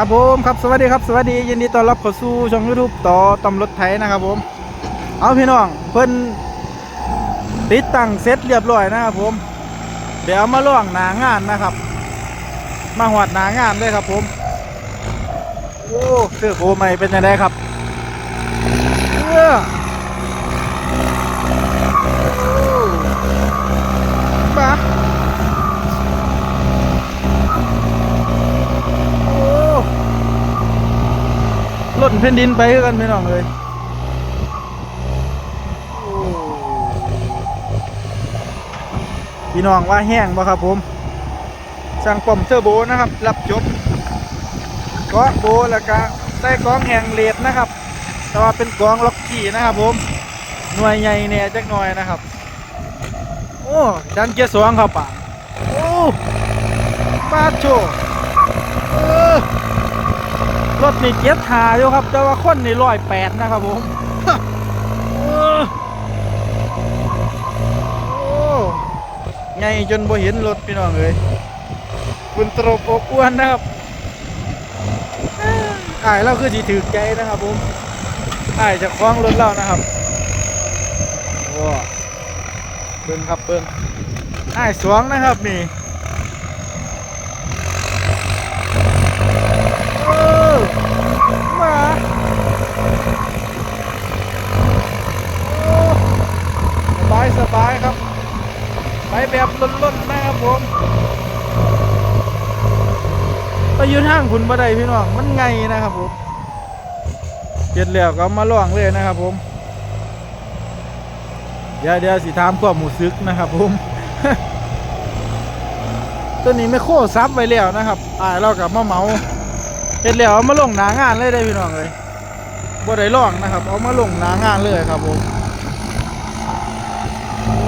ครับผมครับสวัสดีครับสวัสดียินดีต้อนรับเข้าสู่ช่องยูทูบต่อตำรถไทยนะครับผม เอาพี่น้องเพิ่นติดตั้งเสร็จเรียบร้อยนะครับผม เดี๋ยวมาล่องหนางานนะครับ มาหวดหนางานเลยครับผมโอ้เสื้อโบใหม่เป็นยังไงครับเออโอ้มาโอ้ ล่นแผ่นดินไปคือกันพี่น้องเลยพี่น้องว่าแห้งบ่ครับผมสั่งปอมเทอร์โบนะครับ รับจบกาะโบแล้วก็ใส่กองแห่งเลดนะครับ แต่ว่าเป็นกองล็อกกี้นะครับ ผมหน่วยใหญ่เนี่ยจักหน่อยนะครับ โอ้ดันเกียร์สองครับป่ะโอ้ปาดโชเออ รถนี่เกียร์หาอยู่ครับ แต่ว่าคนนี่ร้อยแปดนะครับผมโอ้ไงจนบ่เห็นรถพี่น้องเลยคุณตรบอบอ้วนนะครับอ่ายเราคือสีถือใจนะครับผมอ่ายจะคล้องรถเรานะครับโอ้เบิ้งครับเบิ้งอ่ายสวงนะครับนี่เออมาโอ้ สบายครับ ไปแบบล้นๆนะครับผมไปยืนห้างคุณบ่ได้พี่น้อง มันไงนะครับผมเจ็ดแล้วก็มาล่องเลยนะครับผม เดี๋ยวเดี๋ยวสิถามความหมูซึกนะครับผม ตัวนี้ไม่โค่ซับไว้แล้วนะครับอ่าเรากับมาเมาเห็ดแล้วเอามาลงหนางานเลยได้พี่น้องเลยบ่ได้ล่องนะครับ เอามาลงหนางานเลยครับผมโอ้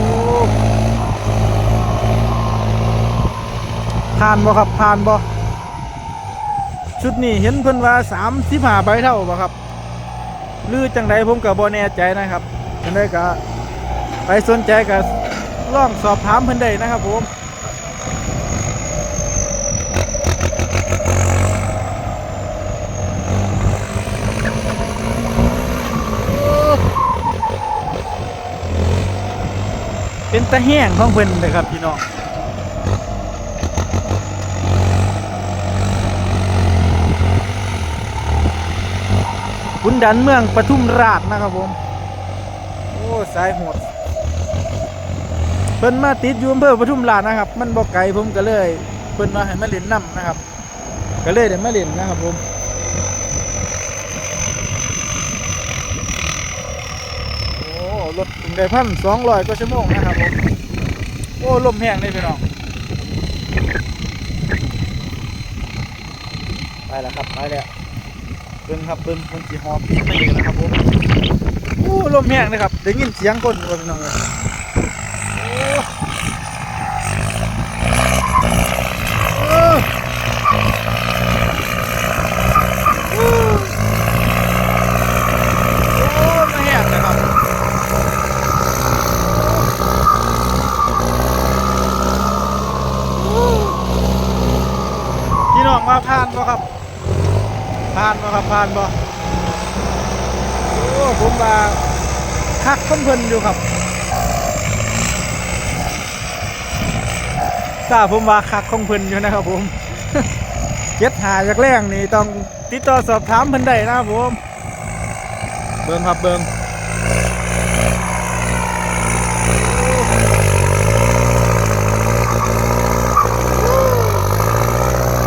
ผ่านบ่ครับผ่านบ่ชุดนี้เห็นเพิ่นว่าสามสิบห้าใบเท่าบ่ครับหรือจังใดผมก็บ่แน่ใจนะครับจังไดก็ไปสนใจก็ลองสอบถามเพิ่นได้นะครับผมเป็นตะแห้งของเพิ่นเลยครับพี่น้อง คุณดันเมืองปทุมราชนะครับผม โอ้สายโหดเพิ่นมาติดอยู่อำเภอปทุมราชนะครับ มันบอกไกลผมก็เลยเพิ่นมาให้มาเล่นน้ำนะครับ ก็เลยได้มาเล่นนะครับผมโอ้รถถึงได้พันสองร้อยกว่าชั่วโมงนะครับผมโอ้ลมแห้งเลยพี่น้องไปแล้วครับไปแล้ว บิ้งครับเบิ้งคนสีหอมปีตีกันนะครับผมโอ้ลมแห้งเลยครับได้ยินเสียงคนว่าพี่น้องเลยโอ้โอ้โอ้โอ้ไม่แห้งเลยครับโอ้พี่น้องมาผ่านบ่ครับ ผ่านบ่ครับผ่านบ่โอ้ผมว่าคักคนเพิ่นอยู่ครับทราบผมว่าคักของเพิ่นอยู่นะครับผมเจ็ดหาจากแรงนี่ต้องติดต่อสอบถามเพิ่นได้นะครับผม เบิ่งครับเบิ่ง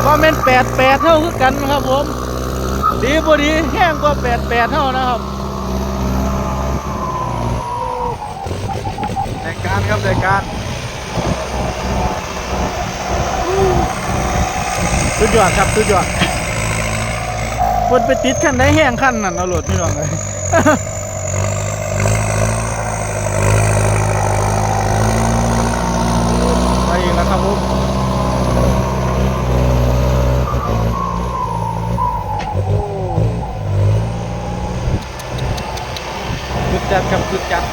คอมเมนต์แปดแปดเท่าคือกันนะครับผม ดีบ่ดีแห้งกว่าแปดแปดเท่านะครับรายการครับรายการสุดยอดครับสุดยอดคนไปติดขั้นได้แห้งขั้นนั่นเอาโหลดพี่น้องเลย จัดครับสุดจัด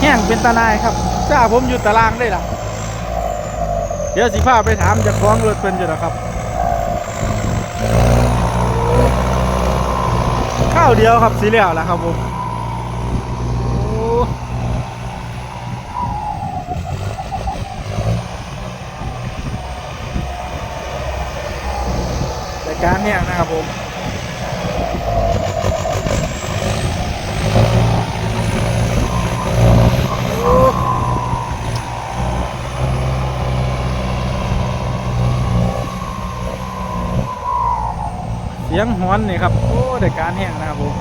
แห้งเป็นตาลายครับจ้าผมอยู่ตารางได้ล่ะ เดี๋ยวสิพาไปถามจะคล้องรถเป็นอยู่นะครับ ข้าวเดียวครับสีเหลวและครับผมแต่การแนี่ยนะครับผม สียงหอนนี่ครับ โอ้ได้การแห้งนะครับผม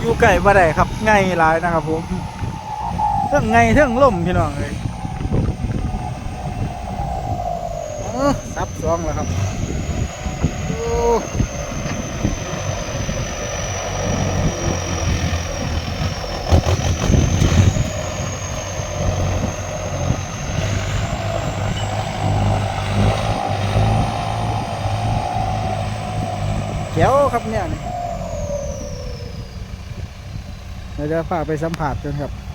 อยู่ไก่บ่ได้ครับไงหลายนะครับผมเท่งไงเท่งล่มพี่น้องเลยอ๋อซับซองแล้วครับ โอ้เจ๋วครับเนี่ยเดี๋ยวจะพาไปสัมผัสกันครับ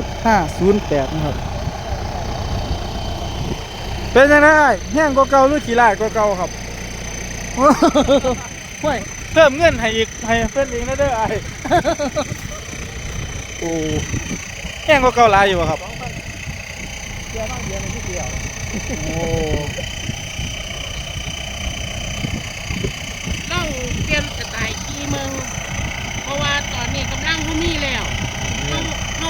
เจ็ดห้าศูนย์แปดนะครับ เป็นยังไงอ้ายแห้งกว่าเก่าหรือขี้ลายกว่าเก่าครับไม่เพิ่มเงินให้อีกให้เพิ่นอีกนะเด้อไอ้ายโอ้แห้งกว่าเก่าหลายอยู่บ่ครับเดียวบ้างเดียวในที่เดียวโอ้ต้องเตรียมสไตล์ขี่เมืองเพราะว่าตอนนี้กำลังเขามีแล้วเขา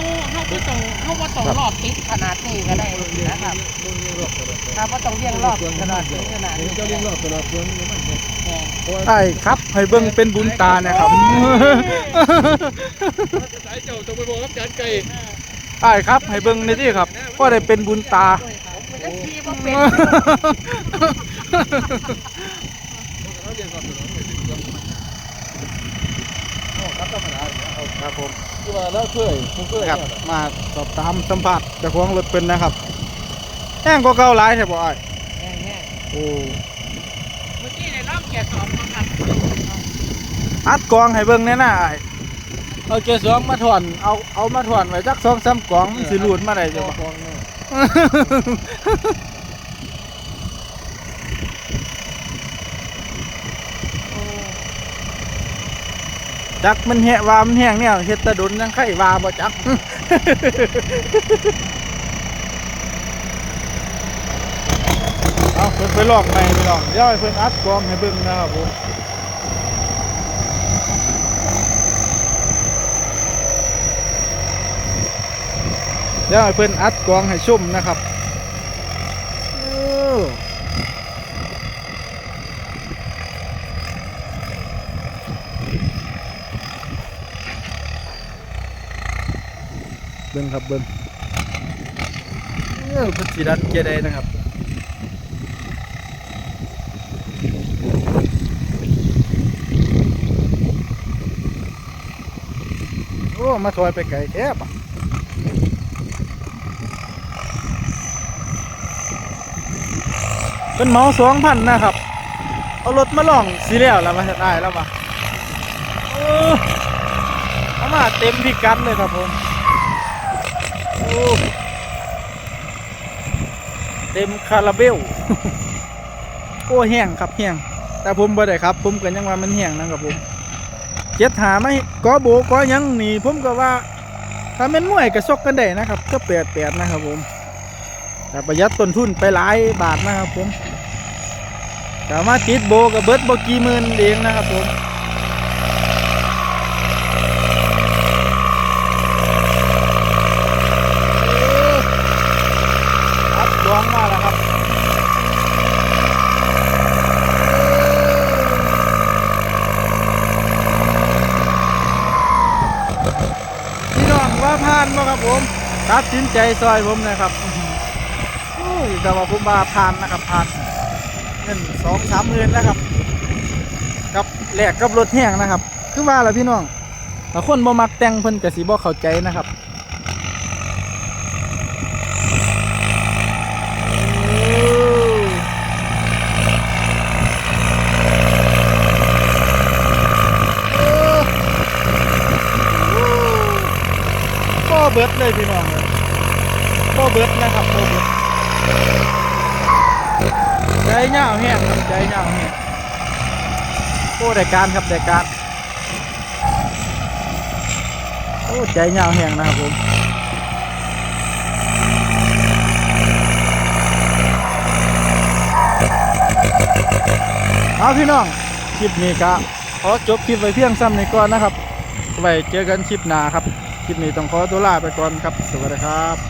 เขาเขาก็ต้องเขาก็ต้องรอบติดขนาดนี้ก็ได้นะครับต้องเลี้ยงรอบตลอดถ้าว่าต้องเลี้ยงรอบขนาดนี้ขนาดนี้เจ้าเลี้ยงรอบตลอดเพื่อนมันเนี่ยแม่นไอ้ายครับ ให้เบิ่งเป็นบุญตานะครับสายเจ้าต้องไปบอกกับจานไก่ไอ้ายครับ ให้เบิ่งในที่ครับ ก็ได้เป็นบุญตา ครื่องโอ้ครับธรรมดาเอาครับผมคือว่าแล้วเคยผมเคยครับ มาสอบถามสัมผัสเจ้าของรถเป็นนะครับแห้งกว่าเก่าหลายใช่บ่ไอ้ายแห้งโอ้ๆเมื่อกี้ในรอบเกียร์สองนะครับอัดกองให้เบิ่งแน่น่าไอ้ายเอาเกสองมาถอนเอาเอามาถอนไว้จักสองสามกองมันสิหลุดมาได้จ้ะเจ้าบ่ ฟองเนี่ย จักมันแหะว่ามันแห้งเนี่ยเฮ็ดตะดุนยังไข่ว่าบ่จักเอาเพิ่นไปลอกใหม่พี่น้องเดี๋ยวให้เพิ่นอัดกองให้เบิ่งนะครับผมเดี๋ยวให้เพิ่นอัดกองให้ชุ่มนะครับเออ เบิ่งครับเบิ่งเออเพิ่นสิดันเกียร์ใดนะครับโอ้มาถอยไปไกลแคบอะเป็นเหมาสองพันนะครับ เอารถมาลองสีแล้วแล้วมาได้แล้วปะโอ้เอามาเต็มพิกัดเลยครับผมโอ้ เต็มคาราเบลโอ้แห้งครับแห้งแต่ผมบ่ได้ครับ ผมก็ยังว่ามันแห้งนะครับผมเจ็ดหาไม่ก็โบก็ยังหนีผมก็ว่า ถ้าเป็นมวยก็ซกกันได้นะครับ ก็แปดแปดนะครับผมแต่ประหยัดต้นทุนไปหลายบาทนะครับผมแต่มาติดโบกับเบิร์ดโบกี่หมื่นเองนะครับผมอัดดวงมาแล้วครับ พี่น้องว่าผ่านบ่ครับผม ตัดสินใจซอยผมนะครับโอ้ยแต่ว่าผมว่าผ่านนะครับผ่านเงินสองสามหมื่นนะครับ กับแหลกกับรถแห้งนะครับ คือว่าละพี่น้องถ้าคนบ่มักแต่งเพิ่นก็สิบ่เข้าใจนะครับพ่อเบิดเลยพี่น้อง เลยพ่อเบิดนะครับพ่อเบิดใจเหงาแห้งครับใจเหงาแห้งโอ้ได้การครับได้การโอ้ใจยาแห้งนะครับผมเอาพี่น้องคลิปนี้ก็ขอจบคลิปไว้เพียงซ้ำในก่อนนะครับไว้เจอกันคลิปหน้าครับ คลิปนี้ต้องขอตัวลาไปก่อนครับ สวัสดีครับ